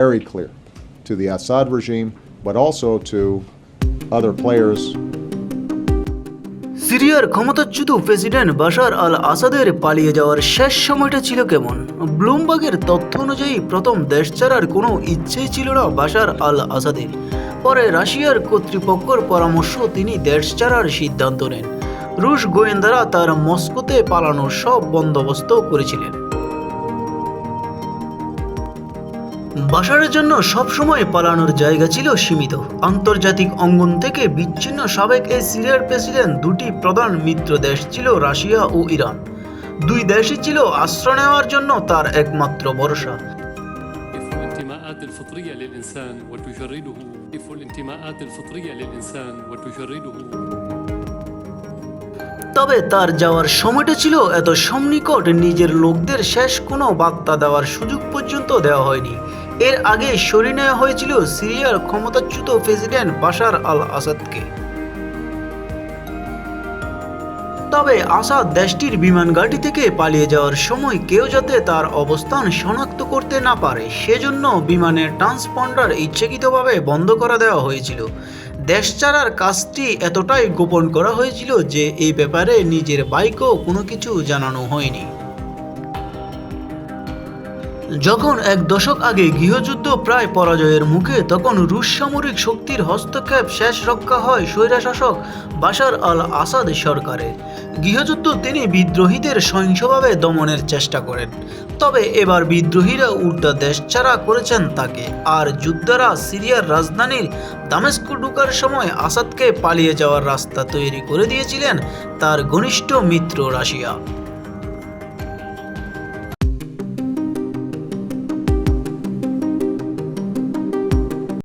very clear to the Assad regime, but also to other players. সিরিয়ার ক্ষমতাচ্যুত president Bashar আল আসাদের পালিয়ে যাওয়ার শেষ সময়টা ছিল কেমন? ব্লুমবার্গের তথ্য অনুযায়ী প্রথম দেশ ছাড়ার কোনো ইচ্ছেই ছিল না বাশার আল আসাদের পরে রাশিয়ার কর্তৃপক্ষের পরামর্শ তিনি দেশ ছাড়ার সিদ্ধান্ত নেন। রুশ গোয়েন্দারা তার মস্কোতে পালানোর সব বন্দোবস্ত করেছিলেন। বাসারের জন্য সবসময় পালানোর জায়গা ছিল সীমিত আন্তর্জাতিক অঙ্গন থেকে বিচ্ছিন্ন সাবেক এই সিরিয়ার প্রেসিডেন্ট দুটি প্রধান মিত্র দেশ ছিল রাশিয়া ও ইরান দুই দেশই ছিল আশ্রয় নেওয়ার জন্য তার একমাত্র ভরসা الانتماءات الفطرية للإنسان وتجرده الانتماءات الفطرية للإنسان وتجرده তবে তার যাওয়ার সময়টা ছিল এত সন্নিকট নিজের লোকদের শেষ কোনো বার্তা দেওয়ার সুযোগ পর্যন্ত দেওয়া হয়নি। এর আগে সরিয়ে নেওয়া হয়েছিল সিরিয়ার ক্ষমতাচ্যুত প্রেসিডেন্ট বাশার আল আসাদকে তবে আসাদ দেশটির বিমান ঘাঁটি থেকে পালিয়ে যাওয়ার সময় কেউ যাতে তার অবস্থান শনাক্ত করতে না পারে, সেজন্য বিমানের ট্রান্সপন্ডার ইচ্ছাকৃতভাবে বন্ধ করা দেওয়া হয়েছিল। দেশ ছাড়ার কাজটি এতটাই গোপন করা হয়েছিল যে এই ব্যাপারে নিজের বাইকও কোনো কিছু জানানো হয়নি। যখন এক দশক আগে গৃহযুদ্ধ প্রায় পরাজয়ের মুখে, তখন রুশ সামরিক শক্তির হস্তক্ষেপ শেষ রক্ষা হয় স্বৈরাশাসক বাশার আল আসাদ সরকারের গৃহযুদ্ধ তিনি বিদ্রোহীদের সহিংসভাবে দমনের চেষ্টা করেন। তবে এবার বিদ্রোহীরা উল্টা দেশ ছাড়া করেছেন তাকে। আর যুদ্ধরা সিরিয়ার রাজধানীর দামেস্কো ঢুকার সময় আসাদকে পালিয়ে যাওয়ার রাস্তা তৈরি করে দিয়েছিলেন তার ঘনিষ্ঠ মিত্র রাশিয়া।